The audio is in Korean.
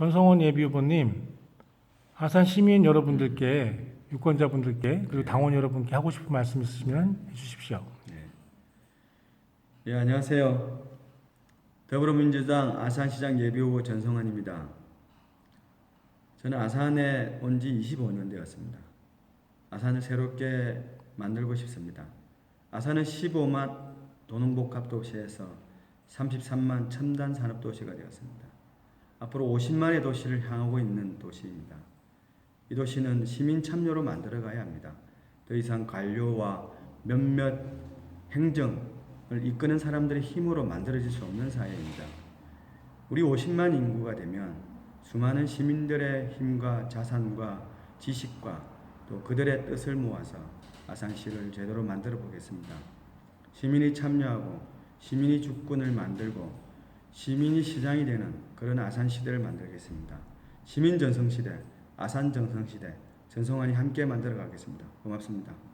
전성원 예비후보님, 아산 시민 여러분들께 유권자분들께 그리고 당원 여러분께 하고 싶은 말씀 있으시면 해주십시오. 예, 안녕하세요. 더불어민주당 아산시장 예비후보 전성환입니다. 저는 아산에 온 지 25년 되었습니다. 아산을 새롭게 만들고 싶습니다. 아산은 15만 도농복합 도시에서 33만 첨단 산업 도시가 되었습니다. 앞으로 50만의 도시를 향하고 있는 도시입니다. 이 도시는 시민 참여로 만들어 가야 합니다. 더 이상 관료와 몇몇 행정을 이끄는 사람들의 힘으로 만들어질 수 없는 사회입니다. 우리 50만 인구가 되면 수많은 시민들의 힘과 자산과 지식과 또 그들의 뜻을 모아서 아산시를 제대로 만들어 보겠습니다. 시민이 참여하고 시민이 주권을 만들고 시민이 시장이 되는 그런 아산 시대를 만들겠습니다. 시민 전성 시대, 아산 전성 시대, 전성환이 함께 만들어 가겠습니다. 고맙습니다.